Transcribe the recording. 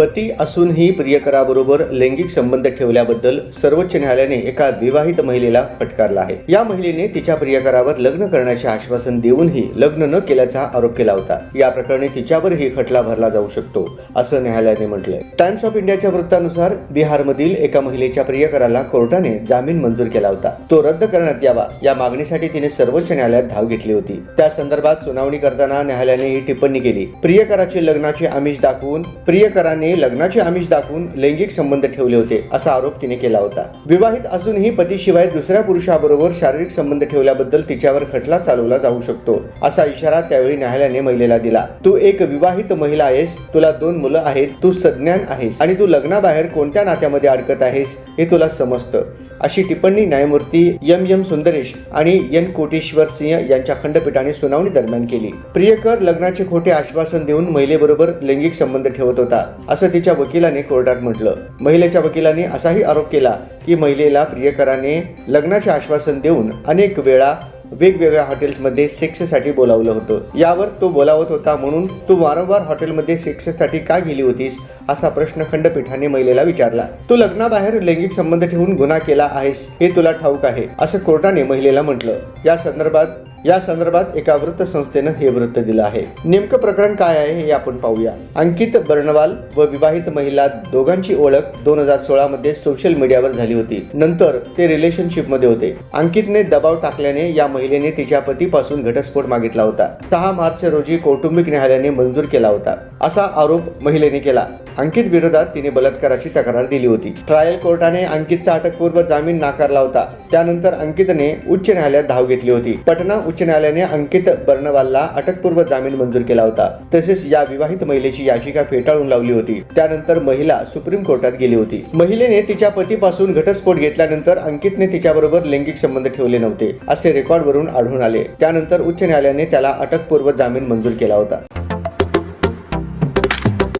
पती असूनही प्रियकराबरोबर लैंगिक संबंध ठेवल्याबद्दल सर्वोच्च न्यायालयाने एका विवाहित महिलेला फटकारला आहे. या महिलेने तिच्या प्रियकरावर लग्न करण्याचे आश्वासन देऊनही लग्न न केल्याचा आरोप केला होता. या प्रकरणी तिच्यावरही खटला भरला जाऊ शकतो असं न्यायालयाने म्हटलंय. टाइम्स ऑफ इंडियाच्या वृत्तानुसार बिहारमधील एका महिलेच्या प्रियकराला कोर्टाने जामीन मंजूर केला होता. तो रद्द करण्यात यावा या मागणीसाठी तिने सर्वोच्च न्यायालयात धाव घेतली होती. त्या संदर्भात सुनावणी करताना न्यायालयाने ही टिप्पणी केली. प्रियकराचे लग्नाचे आमिष दाखवून प्रियकराने लग्नाचे आमिष दाखवून लैंगिक संबंध ठेवले होते असा आरोप तिने केला होता. विवाहित असूनही पतीशिवाय दुसऱ्या पुरुषाबरोबर शारीरिक संबंध ठेवल्याबद्दल तिच्यावर खटला चालवला जाऊ शकतो असा इशारा त्यावेळी न्यायालयाने महिलेला दिला. तू एक विवाहित महिला आहेस तुला दोन मुलं आहेत तू सज्ञान आहेस आणि तू लग्नाबाहेर कोणत्या नात्यामध्ये अडकत आहेस हे तुला समजतं. अशी टिप्पणी न्यायमूर्ती एम एम सुंदरेश आणि एन कोटेश्वर सिंह यांच्या खंडपीठाने सुनावणी दरम्यान केली. प्रियकर लग्नाचे खोटे आश्वासन देऊन महिलेबरोबर लैंगिक संबंध ठेवत होता असं तिच्या वकिलाने कोर्टात म्हटलं. महिलेच्या वकिलाने असाही आरोप केला की महिलेला प्रियकराने लग्नाचे आश्वासन देऊन अनेक वेळा वेगवेगळ्या हॉटेल्समध्ये सेक्ससाठी बोलावलं होतं. यावर तो बोलावत होता म्हणून तू वारंवार हॉटेलमध्ये सेक्ससाठी का गेली होतीस? असा प्रश्न खंडपीठाने महिलेला विचारला. तू लग्नाबाहेर लैंगिक संबंध ठेवून गुन्हा केला आहेस हे तुला ठाऊक आहे असं कोर्टाने महिलेला म्हटलं. या संदर्भात या संदर्भात एका वृत्तसंस्थेनं हे वृत्त दिलं आहे. नेमकं प्रकरण काय आहे हे आपण पाहूया. अंकित बर्णवाल व विवाहित महिला दोघांची ओळख दोन हजार सोळा मध्ये सोशल मीडियावर झाली होती. नंतर ते रिलेशनशिपमध्ये होते. अंकितने दबाव टाकल्याने या महिलेने तिच्या पतीपासून घटस्फोट मागितला होता. सहा मार्च रोजी कौटुंबिक न्यायालयाने मंजूर केला होता. असा आरोप महिलेने केला. अंकित विरोधात तिने बलात्काराची तक्रार दिली होती. ट्रायल कोर्टाने अंकितचा अटकपूर्व जामीन नाकारला होता. त्यानंतर अंकितने उच्च न्यायालयात धाव घेतली होती. पटना उच्च न्यायालयाने अंकित बर्णवालला अटकपूर्व जामीन मंजूर केला होता. तसेच या विवाहित महिलेची याचिका फेटाळून लावली होती. त्यानंतर महिला सुप्रीम कोर्टात गेली होती. महिलेने तिच्या पतीपासून घटस्फोट घेतल्यानंतर अंकितने तिच्याबरोबर लैंगिक संबंध ठेवले नव्हते. असे रेकॉर्ड रेकॉर्डवरून आढळून आले. त्यानंतर उच्च न्यायालयाने त्याला अटकपूर्व जामीन मंजूर केला होता.